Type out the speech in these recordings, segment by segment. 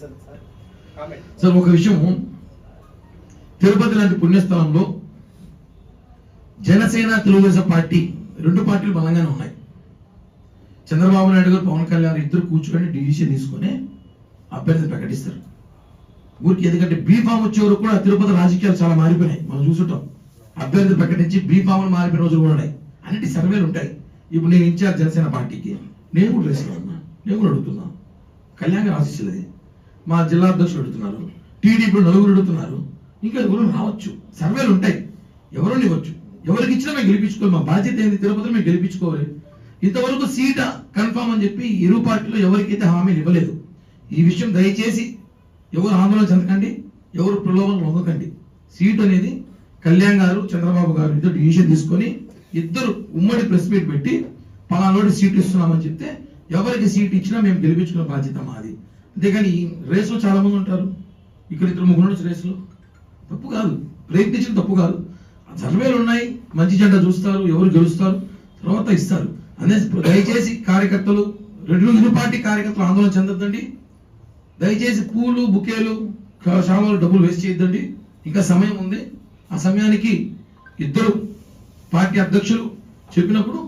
Sir comment sir ఒక విషయం. తిరుపతి లాంటి పుణ్యస్థలంలో జనసేన తెలుగుదేశం పార్టీ రెండు పార్టీలు బలంగానే ఉన్నాయి. చంద్రబాబు నాయుడు గారు పవన్ కళ్యాణ్ ఇద్దరు కూర్చొని డిసిషన్ తీసుకొని అభ్యర్థి ప్రకటిస్తారు. ఊరికి ఎందుకంటే బీ ఫామ్ వచ్చే వరకు కూడా తిరుపతి రాజకీయాలు చాలా మారిపోయినాయి. మనం చూసుంటాం అభ్యర్థి ప్రకటించి బీ ఫామ్లు మారిపోయిన రోజులు కూడా ఉన్నాయి. అన్నిటి సర్వేలు ఉంటాయి. ఇప్పుడు నేను ఇన్ఛార్జ్ జనసేన పార్టీకి నేను కూడా రేసులో నేను కూడా అడుగుతున్నా. కళ్యాణ్ గారు ఆశించలేదు మా జిల్లా అధ్యక్షులు అడుగుతున్నారు. టీడీపీ నలుగురు అడుగుతున్నారు. ఇంకా ఎవరు రావచ్చు. సర్వేలు ఉంటాయి. ఎవరు ఇవ్వచ్చు. ఎవరికి ఇచ్చినా మేము గెలిపించుకోవాలి. మా బాధ్యత ఏంది? తిరుపతిలో మేము గెలిపించుకోవాలి. ఇంతవరకు సీట కన్ఫామ్ అని చెప్పి ఇరు పార్టీలో ఎవరికైతే హామీలు ఇవ్వలేదు. ఈ విషయం దయచేసి ఎవరు ఆందోళన చెందకండి. ఎవరు ప్రలోభం లొంగకండి సీట్ అనేది కళ్యాణ్ గారు చంద్రబాబు గారు ఇద్దరు డిసిషన్ తీసుకొని ఇద్దరు ఉమ్మడి ప్రెస్ మీట్ పెట్టి పలానోటి సీట్ ఇస్తున్నామని చెప్తే ఎవరికి సీట్ ఇచ్చినా మేము గెలిపించుకునే బాధ్యత మాది. అంతేగాని ఈ రేసులో చాలా మంది ఉంటారు. ఇక్కడ ఇద్దరు ముగ్గురు ఉండొచ్చు రేసులో. తప్పు కాదు. ప్రయత్నించిన తప్పు కాదు. సర్వేలు ఉన్నాయి. మంచి జెండా చూస్తారు. ఎవరు గెలుస్తారు? తర్వాత ఇస్తారు. అదే దయచేసి కార్యకర్తలు రెండు ఇరు పార్టీ కార్యకర్తలు ఆందోళన చెందొద్దండి. దయచేసి పూలు బుకేలు షామాలు డబ్బులు వేస్ట్ చేయొద్దండి. ఇంకా సమయం ఉంది. ఆ సమయానికి ఇద్దరు పార్టీ అధ్యక్షులు చెప్పినప్పుడు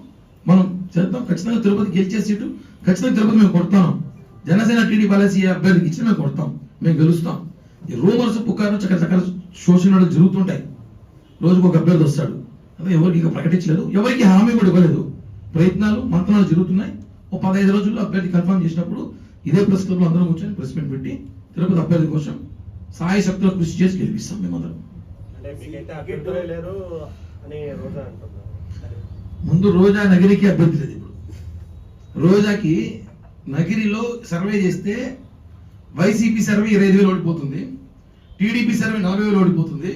మనం చేద్దాం. ఖచ్చితంగా తిరుపతి గెలిచే సీటు ఖచ్చితంగా తిరుపతి మేము కొడతాం. జనసేన టీడీ పాలసీ అభ్యర్థికి ఇచ్చిన మేము కొడతాం. మేము గెలుస్తాం. ఈ రూమర్స్ పుకారు చక్కచక్కల శోషణలు జరుగుతుంటాయి. రోజుకు ఒక అభ్యర్థి వస్తాడు. అదే ఎవరికి ఇంకా ప్రకటించలేదు. ఎవరికి హామీ కూడా ఇవ్వలేదు. ప్రయత్నాలు మంత్రాలు జరుగుతున్నాయి. ఓ పదహైదు రోజుల్లో అభ్యర్థి కన్ఫర్మ్ చేసినప్పుడు ఇదే ప్రెస్ క్లబ్లో అందరం కూర్చొని ప్రెస్ మీట్ పెట్టి తిరుపతి అభ్యర్థి కోసం సాయి శక్తుల కృషి చేసి గెలిపిస్తాం మేమందరం. ముందు రోజా నగిరికి అభ్యర్థి లేదు ఇప్పుడు. రోజాకి నగిరిలో సర్వే చేస్తే వైసీపీ సర్వే ఇరవై ఐదు వేలు ఓడిపోతుంది టీడీపీ సర్వే నలభై వేలు ఓడిపోతుంది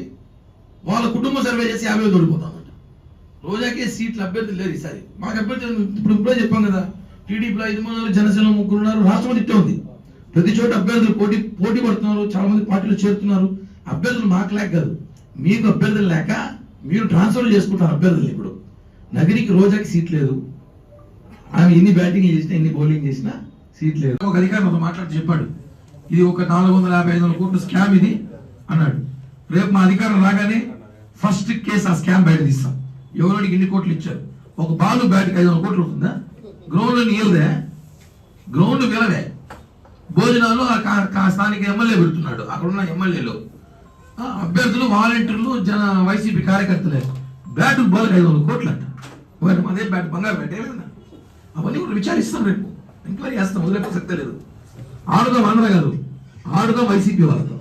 వాళ్ళ కుటుంబ సర్వే చేసి యాభై వేలు ఓడిపోతామంట. రోజాకే సీట్లు అభ్యర్థులు లేరు ఈసారి. మాకు అభ్యర్థి ఇప్పుడు ఇప్పుడే చెప్పాం కదా టీడీపీలో ఐదు మంది ఉన్నారు జనసేన ముగ్గురు ఉన్నారు రాష్ట్రం ఇట్టే ఉంది. ప్రతి చోట అభ్యర్థులు పోటీ పోటీ పడుతున్నారు చాలా మంది పార్టీలు చేరుతున్నారు. అభ్యర్థులు మాకు లేక కాదు మీకు అభ్యర్థులు లేక మీరు ట్రాన్స్ఫర్ చేసుకుంటారు అభ్యర్థులు ఇప్పుడు. నగరికి రోజాకి సీట్ లేదు. ఆమె ఎన్ని బ్యాటింగ్ చేసినా ఎన్ని బౌలింగ్ చేసినా సీట్ లేదు. ఒక అధికారి మాతో మాట్లాడి చెప్పాడు. ఇది ఒక నాలుగు వందల యాభై ఐదు వందల కోట్ల స్కామ్ ఇది అన్నాడు. రేపు మా అధికారం రాగానే ఫస్ట్ కేసు ఆ స్కామ్ బయట తీస్తాం. ఎవరోడికి ఎన్ని కోట్లు ఇచ్చారు? ఒక బాలు బ్యాట్కి ఐదు వందల కోట్లు ఉంటుందా? గ్రౌండ్ నీళ్ళదే గ్రౌండ్ విలవే భోజనాలు ఆ కా- స్థానిక ఎమ్మెల్యే పెడుతున్నాడు. అక్కడ ఉన్న ఎమ్మెల్యేలు. అభ్యర్థులు వాలంటీర్లు జన వైసీపీ కార్యకర్తలే. బ్యాట్ బాల్ ఐదు వందల కోట్లు అంట మరి అదే బ్యాట్ బంగారు బ్యాట్ ఏమైందా అవన్నీ కూడా విచారిస్తాం రేపు. ఎంక్వైరీ చేస్తాం వదిలేపే ప్రసక్తే లేదు. ఆడుదాం ఆంధ్ర కాదు ఆడుదాం వైసీపీ వాళ్ళతో.